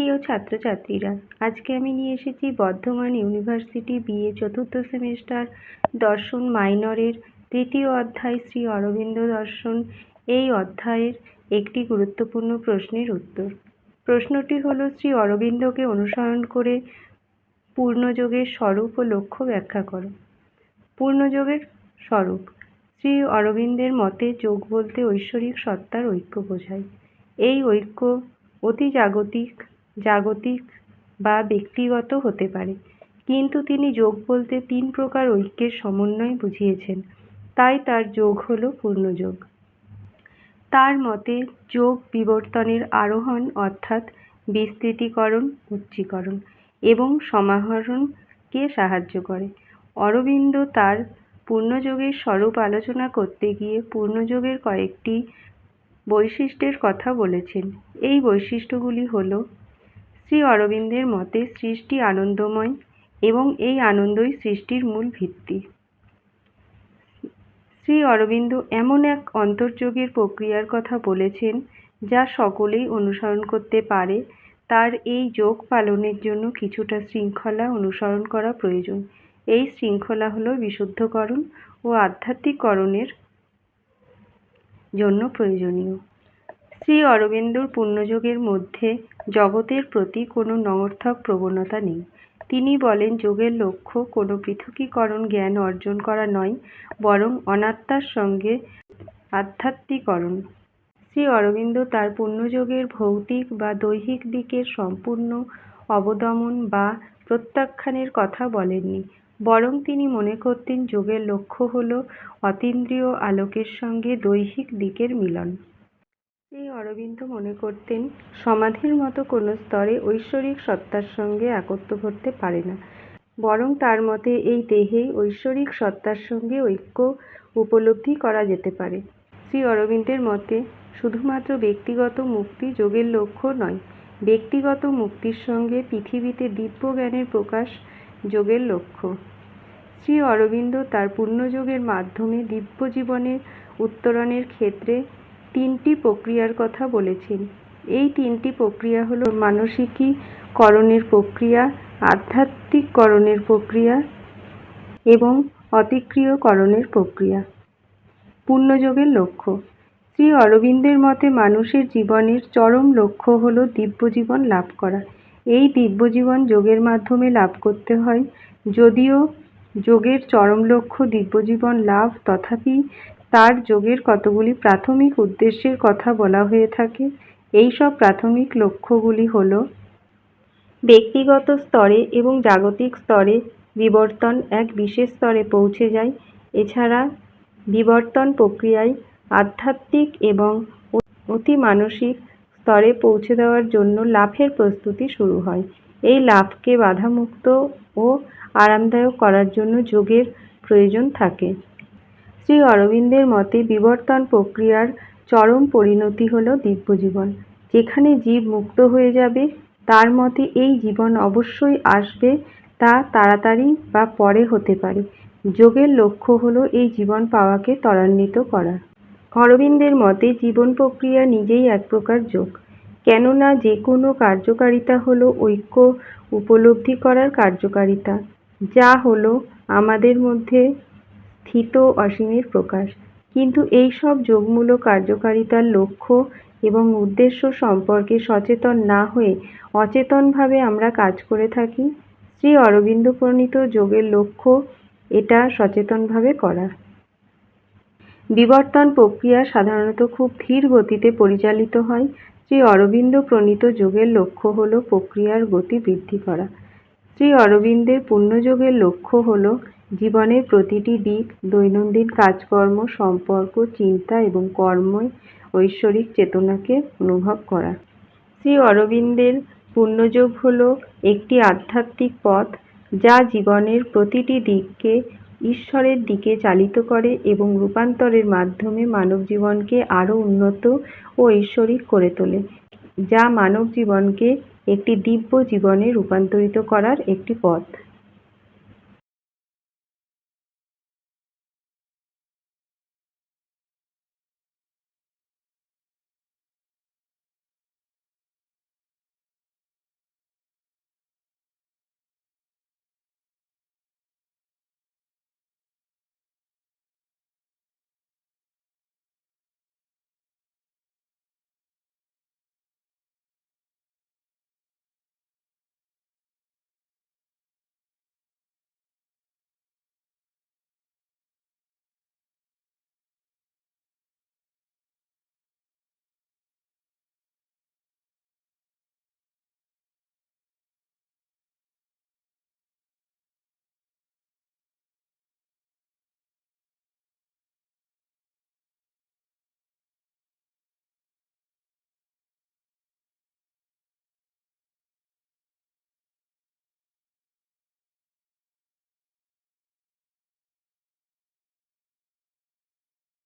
প্রিয় ছাত্রছাত্রীরা, আজকে আমি নিয়ে এসেছি বর্ধমান ইউনিভার্সিটি বিএ চতুর্থ সেমিস্টার দর্শন মাইনরের তৃতীয় অধ্যায় শ্রী অরবিন্দ দর্শন। এই অধ্যায়ের একটি গুরুত্বপূর্ণ প্রশ্নের উত্তর। প্রশ্নটি হলো, শ্রী অরবিন্দকে অনুসরণ করে পূর্ণযোগের স্বরূপ ও লক্ষ্য ব্যাখ্যা করো। পূর্ণযোগের স্বরূপ। শ্রী অরবিন্দের মতে যোগ বলতে ঐশ্বরিক সত্তার ঐক্য বোঝায়। এই ঐক্য অতি জাগতিক বা ব্যক্তিগত হতে পারে। কিন্তু তিনি যোগ বলতে তিন প্রকার ঐক্যের সমন্বয় বুঝিয়েছেন। তাই তার যোগ হল পূর্ণযোগ। তার মতে, যোগ বিবর্তনের আরোহণ অর্থাৎ বিস্তৃতিকরণ, উচ্চীকরণ এবং সমাহরণকে সাহায্য করে। অরবিন্দ তার পূর্ণযোগের স্বরূপ আলোচনা করতে গিয়ে পূর্ণযোগের কয়েকটি বৈশিষ্ট্যের কথা বলেছেন। এই বৈশিষ্ট্যগুলি হল শ্রী অরবিন্দের মতে সৃষ্টি আনন্দময় এবং এই আনন্দই সৃষ্টির মূল ভিত্তি। শ্রী অরবিন্দ এমন এক অন্তর্যোগের প্রক্রিয়ার কথা বলেছেন যা সকলেই অনুসরণ করতে পারে। তার এই যোগ পালনের জন্য কিছুটা শৃঙ্খলা অনুসরণ করা প্রয়োজন। এই শৃঙ্খলা হল বিশুদ্ধকরণ ও আধ্যাত্মিককরণের জন্য প্রয়োজনীয়। শ্রী অরবিন্দর পুণ্যযোগের মধ্যে জগতের প্রতি কোনো নঙর্থক প্রবণতা নেই। তিনি বলেন, যোগের লক্ষ্য কোনো পৃথকীকরণ জ্ঞান অর্জন করা নয়, বরং অনাত্মার সঙ্গে আধ্যাত্মিকরণ শ্রী অরবিন্দ তার পুণ্যযোগের ভৌতিক বা দৈহিক দিকের সম্পূর্ণ অবদমন বা প্রত্যাখ্যানের কথা বলেননি, বরং তিনি মনে করতেন, যোগের লক্ষ্য হল অতীন্দ্রিয় আলোকের সঙ্গে দৈহিক দিকের মিলন। শ্রী অরবিন্দ মনে করতেন, সমাধির মতো কোনো স্তরে ঐশ্বরিক সত্তার সঙ্গে একত্র ঘটতে পারে না। বরং তার মতে এই দেহেই ঐশ্বরিক সত্তার সঙ্গে ঐক্য উপলব্ধি করা যেতে পারে। শ্রী অরবিন্দের মতে, শুধুমাত্র ব্যক্তিগত মুক্তি যোগের লক্ষ্য নয়, ব্যক্তিগত মুক্তির সঙ্গে পৃথিবীতে দিব্য জ্ঞানের প্রকাশ যোগের লক্ষ্য। শ্রী অরবিন্দ তার পুণ্যযোগের মাধ্যমে দিব্য জীবনের উত্তরণের ক্ষেত্রে তিনটি প্রক্রিয়ার কথা বলেছেন। এই তিনটি প্রক্রিয়া হল মানসিকীকরণের প্রক্রিয়া, আধ্যাত্মিককরণের প্রক্রিয়া এবং অতিক্রিয়করণের প্রক্রিয়া। পুণ্যযোগের লক্ষ্য। শ্রী অরবিন্দের মতে মানুষের জীবনের চরম লক্ষ্য হল দিব্য জীবন লাভ করা। এই দিব্য জীবন যোগের মাধ্যমে লাভ করতে হয়। যদিও যোগের চরম লক্ষ্য দিব্যজীবন লাভ, তথাপি তার যোগের কতগুলি প্রাথমিক উদ্দেশ্যের কথা বলা হয়ে থাকে। এই সব প্রাথমিক লক্ষ্যগুলি হল ব্যক্তিগত স্তরে এবং জাগতিক স্তরে বিবর্তন এক বিশেষ স্তরে পৌঁছে যায়। এছাড়া বিবর্তন প্রক্রিয়ায় আধ্যাত্মিক এবং অতি মানসিক স্তরে পৌঁছে দেওয়ার জন্য লাভের প্রস্তুতি শুরু হয়। এই লাভকে বাধামুক্ত ও আরামদায়ক করার জন্য যোগের প্রয়োজন থাকে। শ্রী অরবিন্দের মতে বিবর্তন প্রক্রিয়ার চরম পরিণতি হল দিব্যজীবন। যেখানে জীব মুক্ত হয়ে যাবে, তার মতে এই জীবন অবশ্যই আসবে, তা তাড়াতাড়ি বা পরে হতে পারে। যোগের লক্ষ্য হল এই জীবন পাওয়াকে ত্বরান্বিত করা। অরবিন্দের মতে জীবন প্রক্রিয়া নিজেই এক প্রকার যোগ। কেননা যে কোনো কার্যকারিতা হল ঐক্য উপলব্ধি করার কার্যকারিতা। যা হল আমাদের মধ্যে স্থিত অসীমের প্রকাশ। কিন্তু এই সব যোগমূলক কার্যকারিতার লক্ষ্য এবং উদ্দেশ্য সম্পর্কে সচেতন না হয়ে অচেতনভাবে আমরা কাজ করে থাকি, শ্রী অরবিন্দ প্রণীত যোগের লক্ষ্য এটা সচেতনভাবে করা। বিবর্তন প্রক্রিয়া সাধারণত খুব ধীর গতিতে পরিচালিত হয়। শ্রী অরবিন্দ প্রণীত যোগের লক্ষ্য হল প্রক্রিয়ার গতি বৃদ্ধি করা। শ্রী অরবিন্দের পুণ্যযোগের লক্ষ্য হল জীবনের প্রতিটি দিক দৈনন্দিন কাজকর্ম, সম্পর্ক, চিন্তা এবং কর্মে ঐশ্বরিক চেতনাকে অনুভব করা। শ্রী অরবিন্দের পুণ্যযোগ হল একটি আধ্যাত্মিক পথ যা জীবনের প্রতিটি দিককে ঈশ্বরের দিকে চালিত করে এবং রূপান্তরের মাধ্যমে মানব জীবনকে আরও উন্নত ও ঐশ্বরিক করে তোলে, যা মানব জীবনকে একটি দিব্য জীবনে রূপান্তরিত করার একটি পথ।